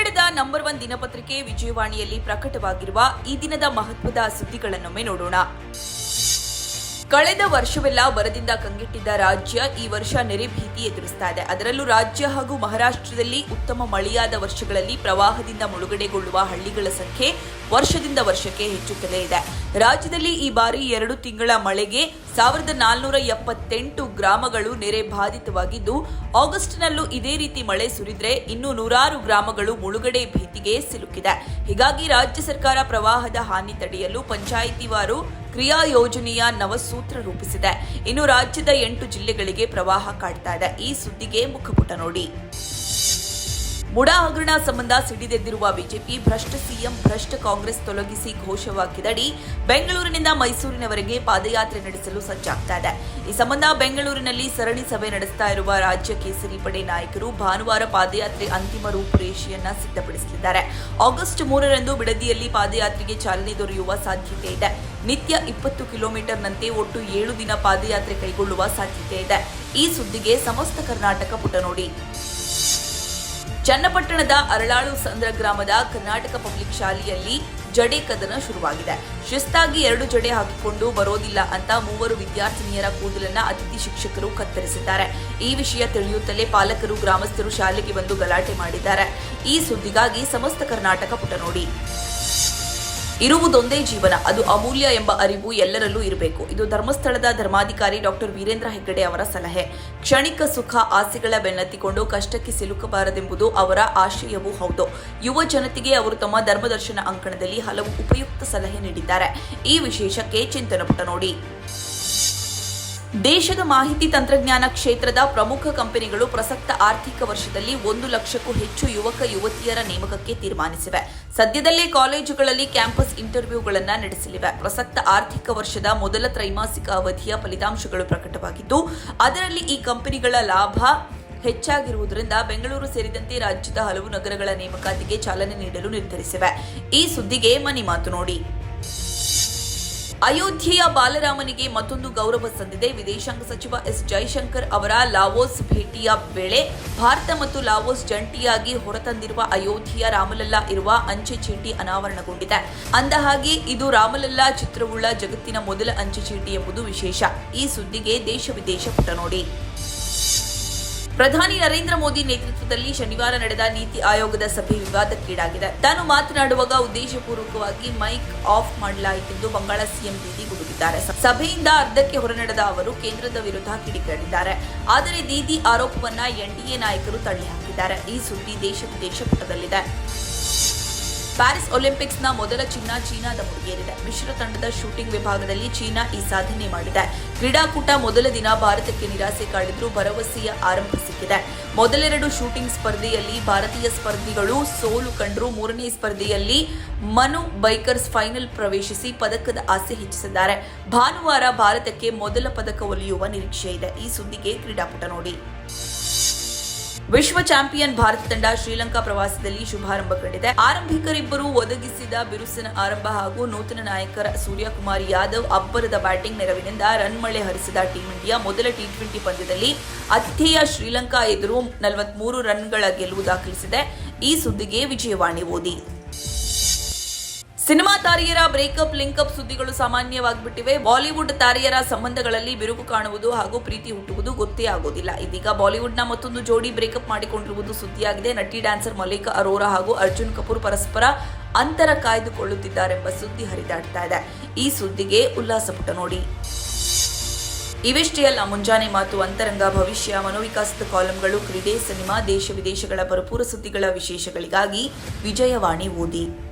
ಕನ್ನಡದ number one ದಿನಪತ್ರಿಕೆ ವಿಜಯವಾಣಿಯಲ್ಲಿ ಪ್ರಕಟವಾಗಿರುವ ಈ ದಿನದ ಮಹತ್ವದ ಸುದ್ದಿಗಳನ್ನೊಮ್ಮೆ ನೋಡೋಣ. ಕಳೆದ ವರ್ಷವೆಲ್ಲ ಬರದಿಂದ ಕಂಗೆಟ್ಟಿದ್ದ ರಾಜ್ಯ ಈ ವರ್ಷ ನೆರೆ ಭೀತಿ ಎದುರಿಸ್ತಾ ಇದೆ. ಅದರಲ್ಲೂ ರಾಜ್ಯ ಹಾಗೂ ಮಹಾರಾಷ್ಟ್ರದಲ್ಲಿ ಉತ್ತಮ ಮಳೆಯಾದ ವರ್ಷಗಳಲ್ಲಿ ಪ್ರವಾಹದಿಂದ ಮುಳುಗಡೆಗೊಳ್ಳುವ ಹಳ್ಳಿಗಳ ಸಂಖ್ಯೆ ವರ್ಷದಿಂದ ವರ್ಷಕ್ಕೆ ಹೆಚ್ಚುತ್ತಲೇ ಇದೆ. ರಾಜ್ಯದಲ್ಲಿ ಈ ಬಾರಿ ಎರಡು ತಿಂಗಳ ಮಳೆಗೆ ಸಾವಿರದ ನಾಲ್ನೂರ ಎಪ್ಪತ್ತೆಂಟು ಗ್ರಾಮಗಳು ನೆರೆ ಬಾಧಿತವಾಗಿದ್ದು, ಆಗಸ್ಟ್ನಲ್ಲೂ ಇದೇ ರೀತಿ ಮಳೆ ಸುರಿದ್ರೆ ಇನ್ನೂ ನೂರಾರು ಗ್ರಾಮಗಳು ಮುಳುಗಡೆ ಭೀತಿಗೆ ಸಿಲುಕಿದೆ. ಹೀಗಾಗಿ ರಾಜ್ಯ ಸರ್ಕಾರ ಪ್ರವಾಹದ ಹಾನಿ ತಡೆಯಲು ಪಂಚಾಯಿತಿವಾರು ಕ್ರಿಯಾ ಯೋಜನೆಯ ನವಸೂತ್ರ ರೂಪಿಸಿದೆ. ಇನ್ನು ರಾಜ್ಯದ ಎಂಟು ಜಿಲ್ಲೆಗಳಿಗೆ ಪ್ರವಾಹ ಕಾಡ್ತಾ ಇದೆ. ಈ ಸುದ್ದಿಗೆ ಮುಖಪುಟ ನೋಡಿ. ಮುಡಾ ಹಗರಣ ಸಂಬಂಧ ಸಿಡಿದೆದ್ದಿರುವ ಬಿಜೆಪಿ ಭ್ರಷ್ಟ ಸಿಎಂ, ಭ್ರಷ್ಟ ಕಾಂಗ್ರೆಸ್ ತೊಲಗಿಸಿ ಘೋಷವಾಕ್ಯದಡಿ ಬೆಂಗಳೂರಿನಿಂದ ಮೈಸೂರಿನವರೆಗೆ ಪಾದಯಾತ್ರೆ ನಡೆಸಲು ಸಜ್ಜಾಗ್ತಾ ಇದೆ. ಈ ಸಂಬಂಧ ಬೆಂಗಳೂರಿನಲ್ಲಿ ಸರಣಿ ಸಭೆ ನಡೆಸ್ತಾ ಇರುವ ರಾಜ್ಯ ಕೇಸರಿ ಪಡೆ ನಾಯಕರು ಭಾನುವಾರ ಪಾದಯಾತ್ರೆ ಅಂತಿಮ ರೂಪುರೇಷೆಯನ್ನ ಸಿದ್ಧಪಡಿಸಲಿದ್ದಾರೆ. ಆಗಸ್ಟ್ ಮೂರರಂದು ಬಿಡದಿಯಲ್ಲಿ ಪಾದಯಾತ್ರೆಗೆ ಚಾಲನೆ ದೊರೆಯುವ ಸಾಧ್ಯತೆ ಇದೆ. ನಿತ್ಯ ಇಪ್ಪತ್ತು ಕಿಲೋಮೀಟರ್ನಂತೆ ಒಟ್ಟು ಏಳು ದಿನ ಪಾದಯಾತ್ರೆ ಕೈಗೊಳ್ಳುವ ಸಾಧ್ಯತೆ ಇದೆ. ಈ ಸುದ್ದಿಗೆ ಸಮಸ್ತ ಕರ್ನಾಟಕ ಪುಟ ನೋಡಿ. ಚನ್ನಪಟ್ಟಣದ ಅರಳಾಳು ಸಂದ್ರ ಗ್ರಾಮದ ಕರ್ನಾಟಕ ಪಬ್ಲಿಕ್ ಶಾಲೆಯಲ್ಲಿ ಜಡೆ ಕದನ ಶುರುವಾಗಿದೆ. ಶಿಸ್ತಾಗಿ ಎರಡು ಜಡೆ ಹಾಕಿಕೊಂಡು ಬರೋದಿಲ್ಲ ಅಂತ ಮೂವರು ವಿದ್ಯಾರ್ಥಿನಿಯರ ಕೂದಲನ್ನ ಅತಿಥಿ ಶಿಕ್ಷಕರು ಕತ್ತರಿಸಿದ್ದಾರೆ. ಈ ವಿಷಯ ತಿಳಿಯುತ್ತಲೇ ಪಾಲಕರು, ಗ್ರಾಮಸ್ಥರು ಶಾಲೆಗೆ ಬಂದು ಗಲಾಟೆ ಮಾಡಿದ್ದಾರೆ. ಈ ಸುದ್ದಿಗಾಗಿ ಸಮಸ್ತ ಕರ್ನಾಟಕ ಪುಟ ನೋಡಿ ಇರುವುದೊಂದೇ ಜೀವನ, ಅದು ಅಮೂಲ್ಯ ಎಂಬ ಅರಿವು ಎಲ್ಲರಲ್ಲೂ ಇರಬೇಕು. ಇದು ಧರ್ಮಸ್ಥಳದ ಧರ್ಮಾಧಿಕಾರಿ ಡಾಕ್ಟರ್ ವೀರೇಂದ್ರ ಹೆಗ್ಗಡೆ ಅವರ ಸಲಹೆ. ಕ್ಷಣಿಕ ಸುಖ ಆಸೆಗಳ ಬೆನ್ನತ್ತಿಕೊಂಡು ಕಷ್ಟಕ್ಕೆ ಸಿಲುಕಬಾರದೆಂಬುದು ಅವರ ಆಶಯವೂ ಹೌದು. ಯುವ ಜನತೆಗೆ ಅವರು ತಮ್ಮ ಧರ್ಮದರ್ಶನ ಅಂಕಣದಲ್ಲಿ ಹಲವು ಉಪಯುಕ್ತ ಸಲಹೆ ನೀಡಿದ್ದಾರೆ. ಈ ವಿಶೇಷಕ್ಕೆ ಚಿಂತನ ಪುಟ ನೋಡಿ. ದೇಶದ ಮಾಹಿತಿ ತಂತ್ರಜ್ಞಾನ ಕ್ಷೇತ್ರದ ಪ್ರಮುಖ ಕಂಪನಿಗಳು ಪ್ರಸಕ್ತ ಆರ್ಥಿಕ ವರ್ಷದಲ್ಲಿ ಒಂದು ಲಕ್ಷಕ್ಕೂ ಹೆಚ್ಚು ಯುವಕ ಯುವತಿಯರ ನೇಮಕಕ್ಕೆ ತೀರ್ಮಾನಿಸಿವೆ. ಸದ್ಯದಲ್ಲೇ ಕಾಲೇಜುಗಳಲ್ಲಿ ಕ್ಯಾಂಪಸ್ ಇಂಟರ್ವ್ಯೂಗಳನ್ನು ನಡೆಸಲಿವೆ. ಪ್ರಸಕ್ತ ಆರ್ಥಿಕ ವರ್ಷದ ಮೊದಲ ತ್ರೈಮಾಸಿಕ ಅವಧಿಯ ಫಲಿತಾಂಶಗಳು ಪ್ರಕಟವಾಗಿದ್ದು, ಅದರಲ್ಲಿ ಈ ಕಂಪನಿಗಳ ಲಾಭ ಹೆಚ್ಚಾಗಿರುವುದರಿಂದ ಬೆಂಗಳೂರು ಸೇರಿದಂತೆ ರಾಜ್ಯದ ಹಲವು ನಗರಗಳ ನೇಮಕಾತಿಗೆ ಚಾಲನೆ ನೀಡಲು ನಿರ್ಧರಿಸಿವೆ. ಈ ಸುದ್ದಿಗೆ ಮನಿ ಮಾತು ನೋಡಿ. ಅಯೋಧ್ಯೆಯ ಬಾಲರಾಮನಿಗೆ ಮತ್ತೊಂದು ಗೌರವ ಸಂದಿದೆ. ವಿದೇಶಾಂಗ ಸಚಿವ ಎಸ್. ಜೈಶಂಕರ್ ಅವರ ಲಾವೋಸ್ ಭೇಟಿಯ ವೇಳೆ ಭಾರತ ಮತ್ತು ಲಾವೋಸ್ ಜಂಟಿಯಾಗಿ ಹೊರತಂದಿರುವ ಅಯೋಧ್ಯೆಯ ರಾಮಲಲ್ಲಾ ಇರುವ ಅಂಚೆ ಚೀಟಿ ಅನಾವರಣಗೊಂಡಿದೆ. ಅಂದಹಾಗೆ, ಇದು ರಾಮಲಲ್ಲಾ ಚಿತ್ರವುಳ್ಳ ಜಗತ್ತಿನ ಮೊದಲ ಅಂಚೆ ಚೀಟಿ ಎಂಬುದು ವಿಶೇಷ. ಈ ಸುದ್ದಿಗೆ ದೇಶ ವಿದೇಶ ಪುಟ ನೋಡಿ. ಪ್ರಧಾನಿ ನರೇಂದ್ರ ಮೋದಿ ನೇತೃತ್ವದಲ್ಲಿ ಶನಿವಾರ ನಡೆದ ನೀತಿ ಆಯೋಗದ ಸಭೆ ವಿವಾದಕ್ಕೀಡಾಗಿದೆ. ತಾನು ಮಾತನಾಡುವಾಗ ಉದ್ದೇಶಪೂರ್ವಕವಾಗಿ ಮೈಕ್ ಆಫ್ ಮಾಡಲಾಯಿತೆಂದು ಬಂಗಾಳ ಸಿಎಂ ದೀದಿ ಗುಡುಗಿದ್ದಾರೆ ಸಭೆಯಿಂದ ಅರ್ಧಕ್ಕೆ ಹೊರನಡೆದ ಅವರು ಕೇಂದ್ರದ ವಿರುದ್ಧ ಕಿಡಿಕಾರಿದ್ದಾರೆ. ಆದರೆ ದೀದಿ ಆರೋಪವನ್ನ ಎನ್ಡಿಎ ನಾಯಕರು ತಳ್ಳಿಹಾಕಿದ್ದಾರೆ. ಈ ಸುದ್ದಿ ದೇಶ ವಿದೇಶ ಪುಟದಲ್ಲಿದೆ. ಪ್ಯಾರಿಸ್ ಒಲಿಂಪಿಕ್ಸ್ನ ಮೊದಲ ಚಿನ್ನ ಚೀನಾದ ಮುಡಿಗೇರಿದೆ. ಮಿಶ್ರ ತಂಡದ ಶೂಟಿಂಗ್ ವಿಭಾಗದಲ್ಲಿ ಚೀನಾ ಈ ಸಾಧನೆ ಮಾಡಿದೆ. ಕ್ರೀಡಾಕೂಟ ಮೊದಲ ದಿನ ಭಾರತಕ್ಕೆ ನಿರಾಸೆ ಕಾಡಿದ್ರೂ ಭರವಸೆಯ ಆರಂಭ ಸಿಕ್ಕಿದೆ. ಮೊದಲೆರಡು ಶೂಟಿಂಗ್ ಸ್ಪರ್ಧೆಯಲ್ಲಿ ಭಾರತೀಯ ಸ್ಪರ್ಧಿಗಳು ಸೋಲು ಕಂಡರೂ. ಮೂರನೇ ಸ್ಪರ್ಧೆಯಲ್ಲಿ ಮನು ಬೈಕರ್ಸ್ ಫೈನಲ್ ಪ್ರವೇಶಿಸಿ ಪದಕದ ಆಸೆ ಹೆಚ್ಚಿಸಿದ್ದಾರೆ. ಭಾನುವಾರ ಭಾರತಕ್ಕೆ ಮೊದಲ ಪದಕ ಒಲಿಯುವ ನಿರೀಕ್ಷೆ ಇದೆ ಈ ಸುದ್ದಿಗೆ ಕ್ರೀಡಾಪಟ ನೋಡಿ. ವಿಶ್ವ ಚಾಂಪಿಯನ್ ಭಾರತ ತಂಡ ಶ್ರೀಲಂಕಾ ಪ್ರವಾಸದಲ್ಲಿ ಶುಭಾರಂಭ ಕಂಡಿದೆ ಆರಂಭಿಕರಿಬ್ಬರು ಒದಗಿಸಿದ ಬಿರುಸಿನ ಆರಂಭ ಹಾಗೂ ನೂತನ ನಾಯಕರ ಸೂರ್ಯಕುಮಾರ್ ಯಾದವ್ ಅಬ್ಬರದ ಬ್ಯಾಟಿಂಗ್ ನೆರವಿನಿಂದ ರನ್ ಮಳೆ ಹರಿಸಿದ ಟೀಂ ಇಂಡಿಯಾ ಮೊದಲ ಟಿ ಟ್ವೆಂಟಿ ಪಂದ್ಯದಲ್ಲಿ ಅತಿಥೇಯ ಶ್ರೀಲಂಕಾ ಎದುರು ನಲವತ್ಮೂರು ರನ್ಗಳ ಗೆಲುವು ದಾಖಲಿಸಿದೆ. ಈ ಸುದ್ದಿಗೆ ವಿಜಯವಾಣಿ ಓದಿ. ಸಿನಿಮಾ ತಾರೆಯರ ಬ್ರೇಕಪ್, ಲಿಂಕಪ್ ಸುದ್ದಿಗಳು ಸಾಮಾನ್ಯವಾಗಿಬಿಟ್ಟಿವೆ. ಬಾಲಿವುಡ್ ತಾರೆಯರ ಸಂಬಂಧಗಳಲ್ಲಿ ಬಿರುಕು ಕಾಣುವುದು ಹಾಗೂ ಪ್ರೀತಿ ಹುಟ್ಟುವುದು ಗೊತ್ತೇ ಆಗೋದಿಲ್ಲ. ಇದೀಗ ಬಾಲಿವುಡ್ನ ಮತ್ತೊಂದು ಜೋಡಿ ಬ್ರೇಕಪ್ ಮಾಡಿಕೊಂಡಿರುವುದು ಸುದ್ದಿಯಾಗಿದೆ. ನಟಿ, ಡ್ಯಾನ್ಸರ್ ಮಲ್ಲಿಕಾ ಅರೋರಾ ಹಾಗೂ ಅರ್ಜುನ್ ಕಪೂರ್ ಪರಸ್ಪರ ಅಂತರ ಕಾಯ್ದುಕೊಳ್ಳುತ್ತಿದ್ದಾರೆಂಬ ಸುದ್ದಿ ಹರಿದಾಡ್ತಾ ಇದೆ. ಈ ಸುದ್ದಿಗೆ ಉಲ್ಲಾಸ ಪುಟ ನೋಡಿ. ಇವಿಷ್ಟೇ ಅಲ್ಲ, ಮುಂಜಾನೆ ಮಾತು, ಅಂತರಂಗ, ಭವಿಷ್ಯ, ಮನೋವಿಕಾಸದ ಕಾಲಂಗಳು, ಕ್ರೀಡೆ, ಸಿನಿಮಾ, ದೇಶ ವಿದೇಶಗಳ ಭರಪೂರ ಸುದ್ದಿಗಳ ವಿಶೇಷಗಳಿಗಾಗಿ ವಿಜಯವಾಣಿ ಓದಿ.